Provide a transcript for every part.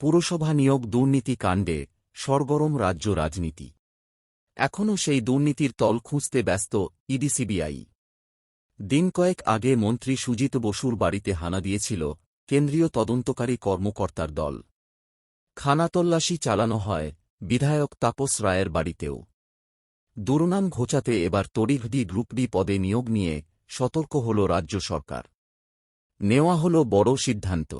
পুরসভা নিয়োগ দুর্নীতি কাণ্ডে সরগরম রাজ্য রাজনীতি। এখনও সেই দুর্নীতির তল খুঁজতে ব্যস্ত ইডিসিবিআই দিন কয়েক আগে মন্ত্রী সুজিত বসুর বাড়িতে হানা দিয়েছিল কেন্দ্রীয় তদন্তকারী কর্মকর্তার দল। খানাতল্লাশি চালানো হয় বিধায়ক তাপস রায়ের বাড়িতেও। দুর্নাম ঘোচাতে এবার তড়িঘ ডি গ্রুপ ডি পদে নিয়োগ নিয়ে সতর্ক হল রাজ্য সরকার। নেওয়া হল বড় সিদ্ধান্ত।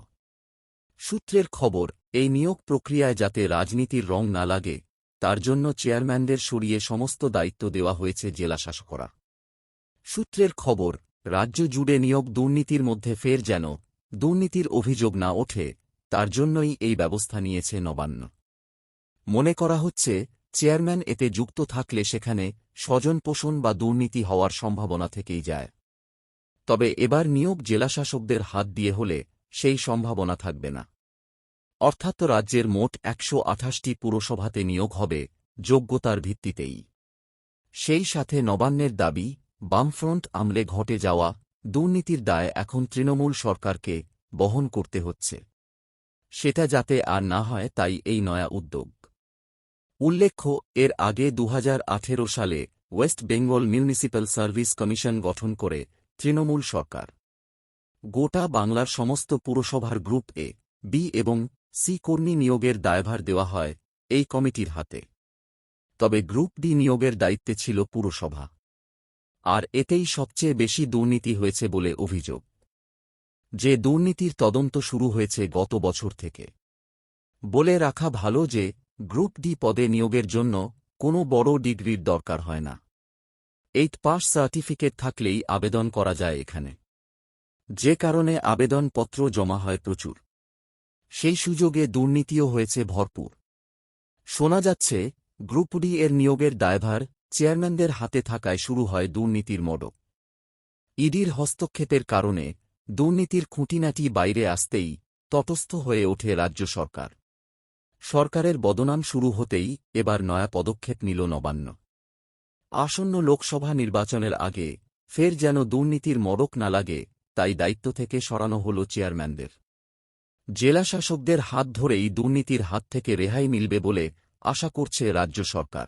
সূত্রের খবর এই নিয়োগ প্রক্রিয়ায় যাতে রাজনীতির রং না লাগে, তার জন্য চেয়ারম্যানদের সরিয়ে সমস্ত দায়িত্ব দেওয়া হয়েছে জেলাশাসকরা সূত্রের খবর, রাজ্য জুড়ে নিয়োগ দুর্নীতির মধ্যে ফের যেন দুর্নীতির অভিযোগ না ওঠে, তার জন্যই এই ব্যবস্থা নিয়েছে নবান্ন। মনে করা হচ্ছে, চেয়ারম্যান এতে যুক্ত থাকলে সেখানে স্বজন পোষণ বা দুর্নীতি হওয়ার সম্ভাবনা থেকেই যায়। তবে এবার নিয়োগ জেলাশাসকদের হাত দিয়ে হলে সেই সম্ভাবনা থাকবে না। অর্থাৎ রাজ্যের মোট একশো আঠাশটি পুরসভাতে নিয়োগ হবে, যোগ্যতার ভিত্তিতেই। সেই সাথে নবান্নের দাবি, বামফ্রন্ট আমলে ঘটে যাওয়া দুর্নীতির দায় এখন তৃণমূল সরকারকে বহন করতে হচ্ছে। সেটা যাতে আর না হয় তাই এই নয়া উদ্যোগ। উল্লেখ্য, এর আগে দু হাজার আঠেরো সালে West Bengal municipal service commission গঠন করে তৃণমূল সরকার। গোটা বাংলার সমস্ত পুরসভার গ্রুপ এ, বি এবং সি কর্মী নিয়োগের দায়ভার দেওয়া হয় এই কমিটির হাতে। তবে গ্রুপ ডি নিয়োগের দায়িত্বে ছিল পুরসভা। আর এতেই সবচেয়ে বেশি দুর্নীতি হয়েছে বলে অভিযোগ। যে দুর্নীতির তদন্ত শুরু হয়েছে গত বছর থেকে। বলে রাখা ভালো যে, গ্রুপ ডি পদে নিয়োগের জন্য কোনো বড় ডিগ্রির দরকার হয় না। এইট পাস সার্টিফিকেট থাকলেই আবেদন করা যায় এখানে। যে কারণে আবেদনপত্র জমা হয় প্রচুর। সেই সুযোগে দুর্নীতিও হয়েছে ভরপুর। শোনা যাচ্ছে, গ্রুপ ডি এর নিয়োগের দায়ভার চেয়ারম্যানদের হাতে থাকায় শুরু হয় দুর্নীতির মডক। ইডির হস্তক্ষেপের কারণে দুর্নীতির খুঁটিনাটি বাইরে আসতেই তটস্থ হয়ে ওঠে রাজ্য সরকার। সরকারের বদনাম শুরু হতেই এবার নয়া পদক্ষেপ নিল নবান্ন। আসন্ন লোকসভা নির্বাচনের আগে ফের যেন দুর্নীতির মড়ক না লাগে, তাই দায়িত্ব থেকে সরানো হল চেয়ারম্যানদের। জেলাশাসকদের হাত ধরেই দুর্নীতির হাত থেকে রেহাই মিলবে বলে আশা করছে রাজ্য সরকার।